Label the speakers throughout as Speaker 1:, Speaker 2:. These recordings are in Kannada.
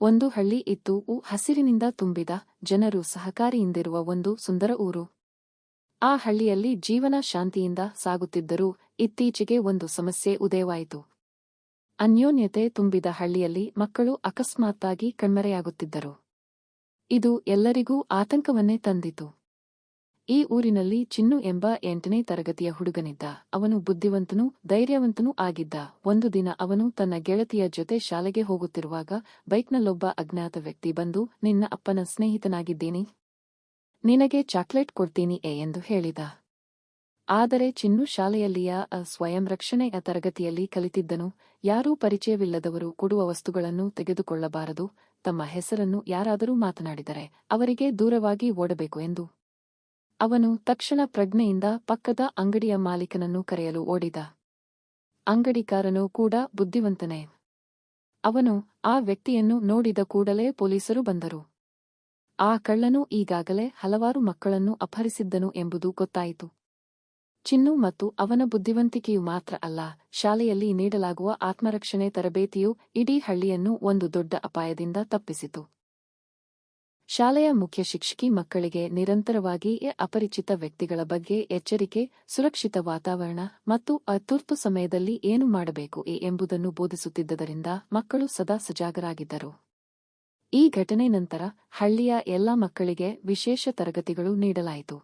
Speaker 1: ಒಂದು ಹಳ್ಳಿ ಇತ್ತು ಉ ಹಸಿರಿನಿಂದ ತುಂಬಿದ ಜನರು ಸಹಕಾರಿಯಿಂದಿರುವ ಒಂದು ಸುಂದರ ಊರು. ಆ ಹಳ್ಳಿಯಲ್ಲಿ ಜೀವನ ಶಾಂತಿಯಿಂದ ಸಾಗುತ್ತಿದ್ದರೂ ಇತ್ತೀಚೆಗೆ ಒಂದು ಸಮಸ್ಯೆ ಉದಯವಾಯಿತು. ಅನ್ಯೋನ್ಯತೆ ತುಂಬಿದ ಹಳ್ಳಿಯಲ್ಲಿ ಮಕ್ಕಳು ಅಕಸ್ಮಾತ್ತಾಗಿ ಕಣ್ಮರೆಯಾಗುತ್ತಿದ್ದರು. ಇದು ಎಲ್ಲರಿಗೂ ಆತಂಕವನ್ನೇ ತಂದಿತು. ಈ ಊರಿನಲ್ಲಿ ಚಿನ್ನು ಎಂಬ ಎಂಟನೇ ತರಗತಿಯ ಹುಡುಗನಿದ್ದ. ಅವನು ಬುದ್ಧಿವಂತನೂ ಧೈರ್ಯವಂತನೂ ಆಗಿದ್ದ. ಒಂದು ದಿನ ಅವನು ತನ್ನ ಗೆಳತಿಯ ಜೊತೆ ಶಾಲೆಗೆ ಹೋಗುತ್ತಿರುವಾಗ ಬೈಕ್ನಲ್ಲೊಬ್ಬ ಅಜ್ಞಾತ ವ್ಯಕ್ತಿ ಬಂದು, ನಿನ್ನ ಅಪ್ಪನ ಸ್ನೇಹಿತನಾಗಿದ್ದೀನಿ. ನಿನಗೆ ಚಾಕ್ಲೇಟ್ ಕೊಡ್ತೀನಿ ಎ ಎಂದು ಹೇಳಿದ. ಆದರೆ ಚಿನ್ನು ಶಾಲೆಯಲ್ಲಿಯ ಸ್ವಯಂ ರಕ್ಷಣೆಯ ತರಗತಿಯಲ್ಲಿ ಕಲಿತಿದ್ದನು. ಯಾರೂ ಪರಿಚಯವಿಲ್ಲದವರು ಕೊಡುವ ವಸ್ತುಗಳನ್ನು ತೆಗೆದುಕೊಳ್ಳಬಾರದು. ತಮ್ಮ ಹೆಸರನ್ನು ಯಾರಾದರೂ ಮಾತನಾಡಿದರೆ ಅವರಿಗೆ ದೂರವಾಗಿ ಓಡಬೇಕು ಎಂದು ಅವನು ತಕ್ಷಣ ಪ್ರಜ್ಞೆಯಿಂದ ಪಕ್ಕದ ಅಂಗಡಿಯ ಮಾಲೀಕನನ್ನು ಕರೆಯಲು ಓಡಿದ. ಅಂಗಡಿಕಾರನು ಕೂಡ ಬುದ್ಧಿವಂತನೇ. ಅವನು ಆ ವ್ಯಕ್ತಿಯನ್ನು ನೋಡಿದ ಕೂಡಲೇ ಪೊಲೀಸರು ಬಂದರು. ಆ ಕಳ್ಳನು ಈಗಾಗಲೇ ಹಲವಾರು ಮಕ್ಕಳನ್ನು ಅಪಹರಿಸಿದ್ದನು ಎಂಬುದು ಗೊತ್ತಾಯಿತು. ಚಿನ್ನು ಮತ್ತು ಅವನ ಬುದ್ಧಿವಂತಿಕೆಯು ಮಾತ್ರ ಅಲ್ಲ, ಶಾಲೆಯಲ್ಲಿ ನೀಡಲಾಗುವ ಆತ್ಮರಕ್ಷಣೆ ತರಬೇತಿಯು ಇಡೀ ಹಳ್ಳಿಯನ್ನು ಒಂದು ದೊಡ್ಡ ಅಪಾಯದಿಂದ ತಪ್ಪಿಸಿತು. ಶಾಲೆಯ ಮುಖ್ಯ ಶಿಕ್ಷಕಿ ಮಕ್ಕಳಿಗೆ ನಿರಂತರವಾಗಿ ಅಪರಿಚಿತ ವ್ಯಕ್ತಿಗಳ ಬಗ್ಗೆ ಎಚ್ಚರಿಕೆ, ಸುರಕ್ಷಿತ ವಾತಾವರಣ ಮತ್ತು ಅತುರ್ತು ತುರ್ತು ಸಮಯದಲ್ಲಿ ಏನು ಮಾಡಬೇಕು ಎಂಬುದನ್ನು ಬೋಧಿಸುತ್ತಿದ್ದರಿಂದ ಮಕ್ಕಳು ಸದಾ ಸಜಾಗರಾಗಿದ್ದರು. ಈ ಘಟನೆ ನಂತರ ಹಳ್ಳಿಯ ಎಲ್ಲ ಮಕ್ಕಳಿಗೆ ವಿಶೇಷ ತರಗತಿಗಳು ನೀಡಲಾಯಿತು.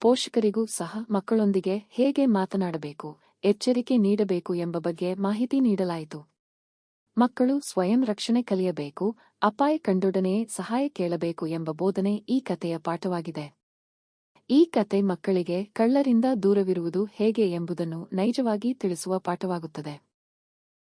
Speaker 1: ಪೋಷಕರಿಗೂ ಸಹ ಮಕ್ಕಳೊಂದಿಗೆ ಹೇಗೆ ಮಾತನಾಡಬೇಕು, ಎಚ್ಚರಿಕೆ ನೀಡಬೇಕು ಎಂಬ ಬಗ್ಗೆ ಮಾಹಿತಿ ನೀಡಲಾಯಿತು. ಮಕ್ಕಳು ಸ್ವಯಂ ರಕ್ಷಣೆ ಕಲಿಯಬೇಕು, ಅಪಾಯ ಕಂಡೊಡನೆ ಸಹಾಯ ಕೇಳಬೇಕು ಎಂಬ ಬೋಧನೆ ಈ ಕಥೆಯ ಪಾಠವಾಗಿದೆ. ಈ ಕತೆ ಮಕ್ಕಳಿಗೆ ಕಳ್ಳರಿಂದ ದೂರವಿರುವುದು ಹೇಗೆ ಎಂಬುದನ್ನು ನೈಜವಾಗಿ ತಿಳಿಸುವ ಪಾಠವಾಗುತ್ತದೆ.